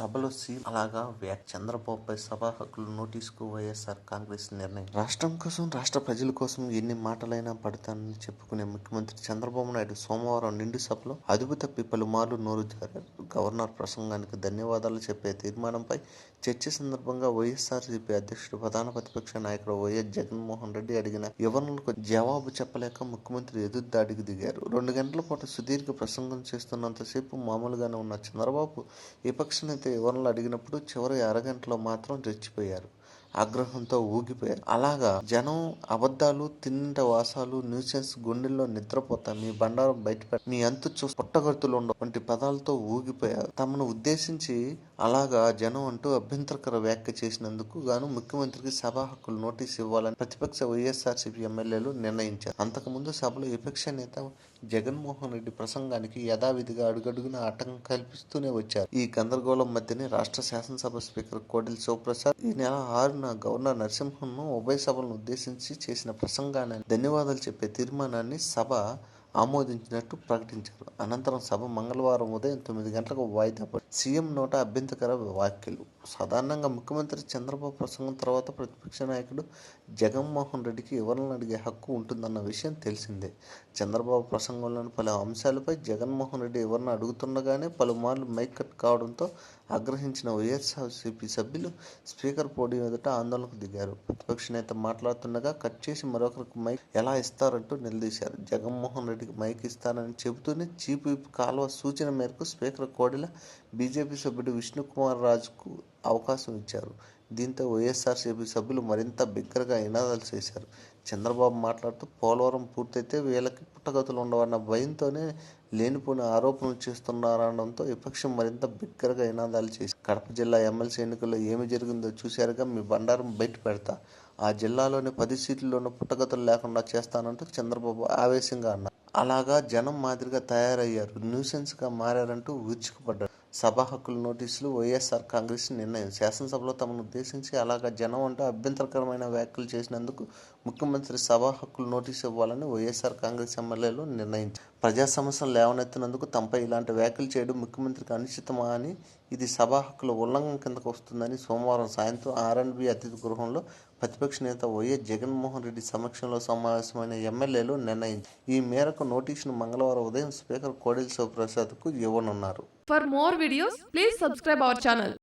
సభలో సీ అలాగా వ్యాక్ చంద్రబాబుపై సభా హక్కులు నోటీసుకు వైఎస్ఆర్ కాంగ్రెస్ నిర్ణయం. రాష్ట్రం కోసం రాష్ట్ర ప్రజల కోసం ఎన్ని మాటలైనా పడతానని చెప్పుకునే ముఖ్యమంత్రి చంద్రబాబు నాయుడు సోమవారం నిండు సభలో అదుపు తప్పి పలుమార్లు నోరు జారారు. గవర్నర్ ప్రసంగానికి ధన్యవాదాలు చెప్పే తీర్మానంపై చర్చ సందర్భంగా వైఎస్ఆర్సీపీ అధ్యక్షుడు ప్రధాన ప్రతిపక్ష నాయకుడు వైఎస్ జగన్మోహన్ రెడ్డి అడిగిన వివరణలకు జవాబు చెప్పలేక ముఖ్యమంత్రి ఎదురుదాడికి దిగారు. రెండు గంటల పాటు సుదీర్ఘ ప్రసంగం చేస్తున్నంతసేపు మామూలుగానే ఉన్న చంద్రబాబు విపక్ష నేత వివరణలు అడిగినప్పుడు చివరి అరగంటలో మాత్రం రెచ్చిపోయారు ఆగ్రహంతో ఊగిపోయారు. అలాగా జనం అబద్ధాలు తిన్నింట వాసాలు న్యూసెన్స్ గుండెల్లో నిద్రపోతా మీ బండారం బయటపెట్ట మీ అంతు చూసి పుట్టగర్తులు ఉండవు వంటి పదాలతో ఊగిపోయారు. తమను ఉద్దేశించి అలాగా జనం అంటూ అభ్యంతరకర వ్యాఖ్య చేసినందుకు గాను ముఖ్యమంత్రికి సభా హక్కులు నోటీస్ ఇవ్వాలని ప్రతిపక్ష వైఎస్ఆర్సీపీ ఎమ్మెల్యేలు నిర్ణయించారు. అంతకుముందు సభలో విపక్ష నేత జగన్మోహన్ రెడ్డి ప్రసంగానికి యథావిధిగా అడుగడుగున ఆటంకం కల్పిస్తూనే వచ్చారు. ఈ గందరగోళం మధ్యనే రాష్ట్ర శాసనసభ స్పీకర్ కోడెల శివప్రసాద్ ఈ నెల ఆరు ఆరున గవర్నర్ నరసింహన్ను ఉభయ సభలను ఉద్దేశించి చేసిన ప్రసంగాన్ని ధన్యవాదాలు చెప్పే తీర్మానాన్ని సభ ఆమోదించినట్టు ప్రకటించారు. అనంతరం సభ మంగళవారం ఉదయం తొమ్మిది గంటలకు వాయిదా పడింది సీఎం నోట అభ్యంతకర వ్యాఖ్యలు. సాధారణంగా ముఖ్యమంత్రి చంద్రబాబు ప్రసంగం తర్వాత ప్రతిపక్ష నాయకుడు జగన్మోహన్ రెడ్డికి వివరణ అడిగే హక్కు ఉంటుందన్న విషయం తెలిసిందే. చంద్రబాబు ప్రసంగంలోని పలు అంశాలపై జగన్మోహన్ రెడ్డి వివరణ అడుగుతుండగానే పలుమార్లు మైక్ కట్ కావడంతో ఆగ్రహించిన వైఎస్ఆర్సీపీ సభ్యులు స్పీకర్ పోడియం ఎదుట ఆందోళనకు దిగారు. ప్రతిపక్ష నేత మాట్లాడుతుండగా కట్ చేసి మరొకరికి మైక్ ఎలా ఇస్తారంటూ నిలదీశారు. జగన్మోహన్ రెడ్డికి మైక్ ఇస్తానని చెబుతూనే చీఫ్ కాల్వ సూచన మేరకు స్పీకర్ కోడెల బీజేపీ సభ్యుడు విష్ణుకుమార్ రాజుకు అవకాశం ఇచ్చారు. దీంతో వైఎస్ఆర్సీపీ సభ్యులు మరింత బిగ్గరగా నినాదాలు చేశారు. చంద్రబాబు మాట్లాడుతూ పోలవరం పూర్తయితే వీళ్ళకి పుట్టగతులు ఉండవన్న భయంతోనే లేనిపోని ఆరోపణలు చేస్తున్నారనడంతో విపక్షం మరింత బిగ్గరగా నినాదాలు చేసి కడప జిల్లా ఎమ్మెల్సీ ఎన్నికల్లో ఏమి జరిగిందో చూశారుగా మీ బండారం బయట పెడతా. ఆ జిల్లాలోని పది సీట్లలోనూ పుట్టగతులు లేకుండా చేస్తానంటూ చంద్రబాబు ఆవేశంగా అన్నారు. అలాగా జనం మాదిరిగా తయారయ్యారు. న్యూసెన్స్గా మారారంటూ విరుచుకుపడ్డారు. సభా హక్కుల నోటీసులు వైఎస్ఆర్ కాంగ్రెస్ నిర్ణయం. శాసనసభలో తమను ఉద్దేశించి అలాగా జనం అంటూ అభ్యంతరకరమైన వ్యాఖ్యలు చేసినందుకు ముఖ్యమంత్రి సభా హక్కులు నోటీసు ఇవ్వాలని వైఎస్ఆర్ కాంగ్రెస్ ఎమ్మెల్యేలు నిర్ణయించారు. ప్రజా సమస్యలు లేవనెత్తినందుకు తమపై ఇలాంటి వ్యాఖ్యలు చేయడం ముఖ్యమంత్రికి అనుచితమా అని ఇది సభా హక్కుల ఉల్లంఘన కిందకు వస్తుందని సోమవారం సాయంత్రం ఆర్ఎండ్బి అతిథి గృహంలో ప్రతిపక్ష నేత వైఎస్ జగన్మోహన్ రెడ్డి సమక్షంలో సమావేశమైన ఎమ్మెల్యేలు నిర్ణయించారు. ఈ మేరకు నోటీసును మంగళవారం ఉదయం స్పీకర్ కోడెల శివప్రసాద్కు ఇవ్వనున్నారు. For more videos please subscribe our channel